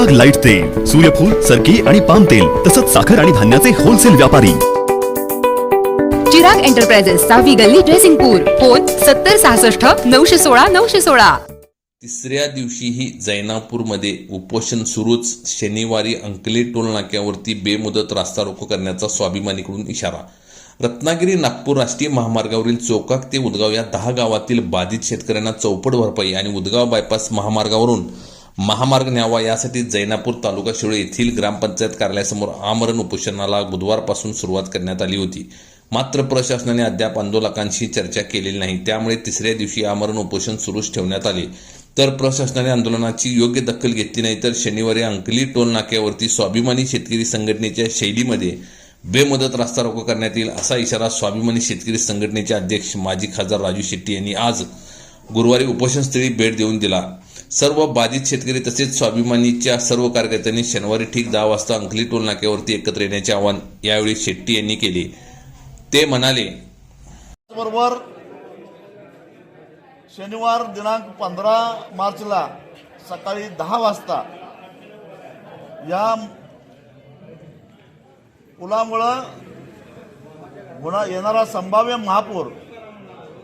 महामार्ग लाइट तेल सूर्यफूल सरकी आणि पाम तेल तसंच साखर आणि धान्याचे होलसेल व्यापारी. चिराग एंटरप्राइजेस सहावी गल्ली ड्रेसिंगपूर फोन सत्तर सहासष्ट नऊशे सोळा नऊशे सोळा. तिसऱ्या दिवशीही जैनापूरमध्ये उपोषण सुरूच. शनिवारी अंकली टोल नाक्यावरती बेमुदत रास्ता रोको करण्याचा स्वाभिमानीकडून इशारा. रत्नागिरी नागपूर राष्ट्रीय महामार्गावरील चौकाक ते उदगाव या दहा गावातील बाधित शेतकऱ्यांना चौपट भरपाई आणि उदगाव बायपास महामार्गावरून महामार्ग न्यावा यासाठी जैनापूर तालुका शिरोळे येथील ग्रामपंचायत कार्यालयासमोर आमरण उपोषणाला बुधवारपासून सुरुवात करण्यात आली होती. मात्र प्रशासनाने अद्याप आंदोलकांशी चर्चा केलेली नाही. त्यामुळे तिसऱ्या दिवशी आमरण उपोषण सुरूच ठेवण्यात आले. तर प्रशासनाने आंदोलनाची योग्य दखल घेतली नाही तर शनिवारी अंकली टोल नाक्यावरती स्वाभिमानी शेतकरी संघटनेच्या शैलीमध्ये बेमदत रास्ता रोको करण्यात येईल असा इशारा स्वाभिमानी शेतकरी संघटनेचे अध्यक्ष माजी खासदार राजू शेट्टी यांनी आज गुरुवारी उपोषणस्थळी भेट देऊन दिला. सर्व बाधित शेतकरी तसेच स्वाभिमानीच्या सर्व कार्यकर्त्यांनी शनिवारी ठीक दहा वाजता अंकली टोल नाक्यावरती एकत्र येण्याचे आवाहन यावेळी शेट्टी यांनी केले. ते म्हणाले बरोबर. शनिवार दिनांक पंधरा मार्चला सकाळी दहा वाजता या पुलामुळं होणार येणारा संभाव्य महापूर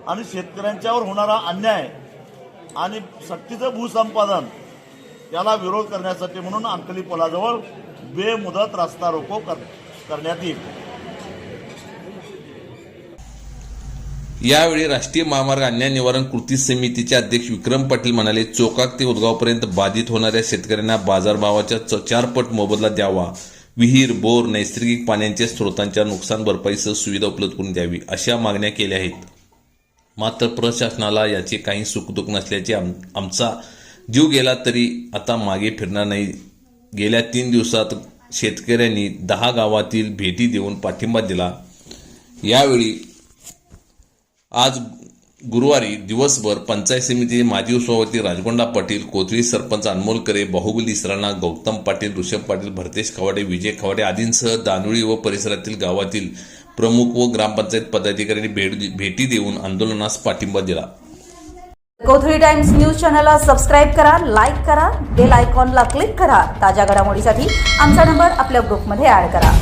आणि शेतकऱ्यांच्यावर होणारा अन्याय आणि सक्तीचं भूसंपादन याला विरोध करण्यासाठी म्हणून अंकली पुलाजवळ बेमुदत रस्ता रोको कर करण्यात येईल. यावेळी राष्ट्रीय महामार्ग अन्याय निवारण कृती समितीचे अध्यक्ष विक्रम पाटील म्हणाले चोकाक ते उदगावपर्यंत बाधित होणाऱ्या शेतकऱ्यांना बाजारभावाच्या च- चारपट मोबदला द्यावा. विहीर बोर नैसर्गिक पाण्याच्या स्रोतांच्या नुकसान भरपाईसह सुविधा उपलब्ध करून द्यावी अशा मागण्या केल्या आहेत. मात्र प्रशासनाला याचे काही सुखदुःख नसल्याचे आम आमचा जीव गेला तरी आता मागे फिरणार नाही. गेल्या तीन दिवसात शेतकऱ्यांनी दहा गावातील भेटी देऊन पाठिंबा दिला. यावेळी आज गुरुवारी दिवसभर पंचायत समिती माजी सभापती राजगोंडा पाटील कोथळी सरपंच अनमोल करे बाहुबली सराणा गौतम पाटील ऋषभ पाटील भरतेश खवाडे विजय खवाडे आदींसह दानुळी व परिसरातील गावातील प्रमुख व ग्रामपंचायत पदाधिकाऱ्यांनी भेट भेटी देऊन आंदोलनास पाठिंबा दिला. कोथळी टाइम्स न्यूज चॅनलला सबस्क्राईब करा लाईक करा बेल आयकॉनला क्लिक करा. ताज्या घडामोडीसाठी आमचा नंबर आपल्या ग्रुपमध्ये ऍड करा.